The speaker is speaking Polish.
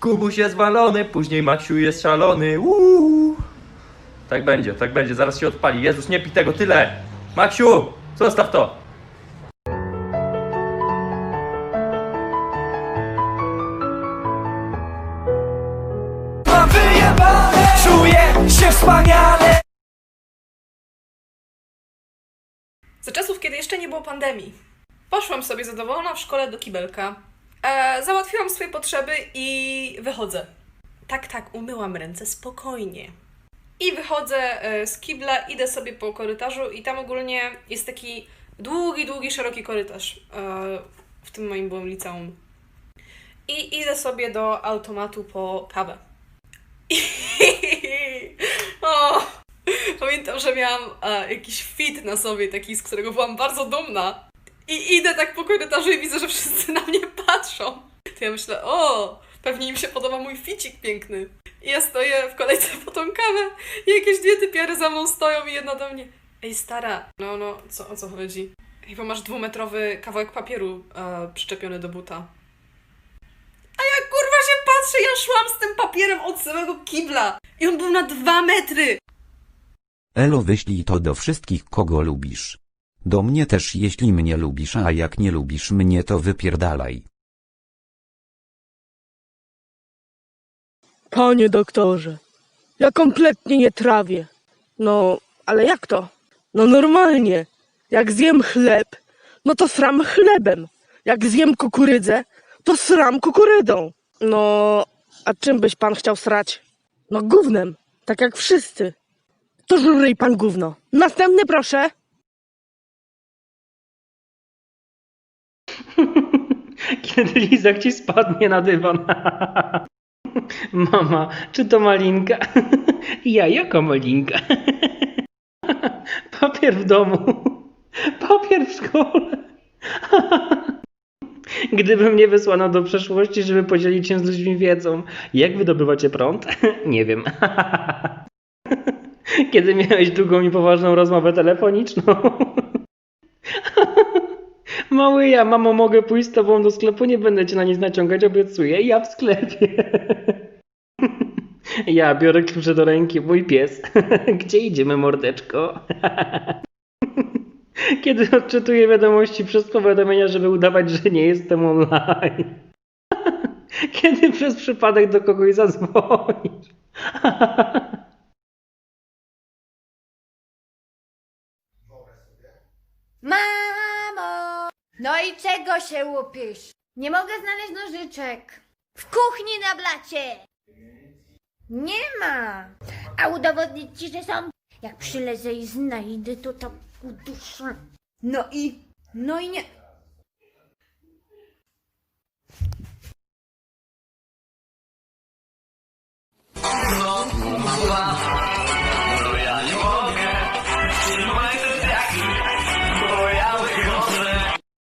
Kubuś jest walony, później Maksiu jest szalony. Uuu. Tak będzie, tak będzie, zaraz się odpali. Jezus, nie pij tego, tyle. Maksiu, zostaw to. Mam wyjebane Czuję się wspaniale Za czasów, kiedy jeszcze nie było pandemii. Poszłam sobie zadowolona w szkole do kibelka. E, załatwiłam swoje potrzeby i wychodzę. Tak, tak, umyłam ręce spokojnie. I wychodzę e, z kibla, idę sobie po korytarzu i tam ogólnie jest taki długi, długi, szeroki korytarz e, w tym moim byłym liceum. I idę sobie do automatu po kawę. o, Pamiętam, że miałam e, jakiś fit na sobie, taki, z którego byłam bardzo dumna. I idę tak po korytarzu i widzę, że wszyscy na mnie. To ja myślę, o, pewnie im się podoba mój ficik piękny. I ja stoję w kolejce po tą kawę i jakieś dwie typiary za mną stoją i jedna do mnie. Ej, stara, no, no, co, o co chodzi? Bo masz dwumetrowy kawałek papieru e, przyczepiony do buta. A ja kurwa się patrzę, ja szłam z tym papierem od samego kibla. I on był na dwa metry. Elo wyślij to do wszystkich kogo lubisz. Do mnie też jeśli mnie lubisz a jak nie lubisz mnie to wypierdalaj. Panie doktorze, ja kompletnie nie trawię. No, ale jak to? No normalnie. Jak zjem chleb, no to sram chlebem. Jak zjem kukurydzę, to sram kukurydą. No, a czym byś pan chciał srać? No gównem, tak jak wszyscy. To żuryj pan gówno. Następny proszę. Kiedy lizak ci spadnie na dywan. Mama, czy to malinka? Ja jako malinka. Papier w domu. Papier w szkole. Gdyby mnie wysłano do przeszłości, żeby podzielić się z ludźmi wiedzą, jak wydobywacie prąd? Nie wiem. Kiedy miałeś długą i poważną rozmowę telefoniczną? Mały ja, mamo, mogę pójść z tobą do sklepu, nie będę cię na nic naciągać, obiecuję. Ja w sklepie. Ja biorę klucze do ręki, mój pies. Gdzie idziemy, mordeczko? Kiedy odczytuję wiadomości przez powiadomienia, żeby udawać, że nie jestem online. Kiedy przez przypadek do kogoś zadzwonisz. Mamo! No i czego się łupisz? Nie mogę znaleźć nożyczek. W kuchni na blacie! Nie ma! A udowodnić ci, że są? Jak przylezę i znajdę, to tak uduszę. No i... No i nie...